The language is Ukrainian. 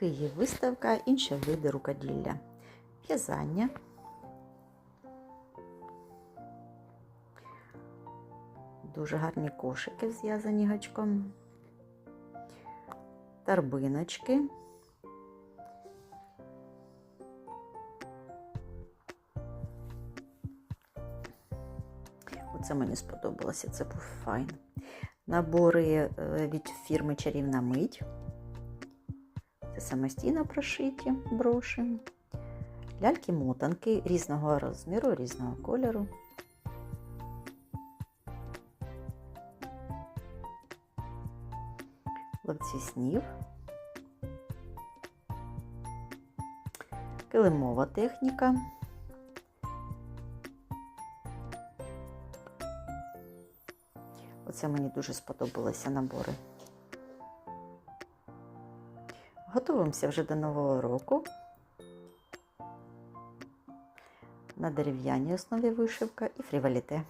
Київ виставка, інші види рукоділля. В'язання. Дуже гарні кошики зв'язані гачком. Тарбиночки. Оце мені сподобалося, це був файн. Набори е, від фірми Чарівна мить. Це самостійно прошиті броші. Ляльки-мотанки різного розміру, різного кольору. Ловці снів. Килимова техніка. Оце мені дуже сподобалися набори. Готуємося вже до Нового року. На дерев'яній основі вишивка і фріваліте.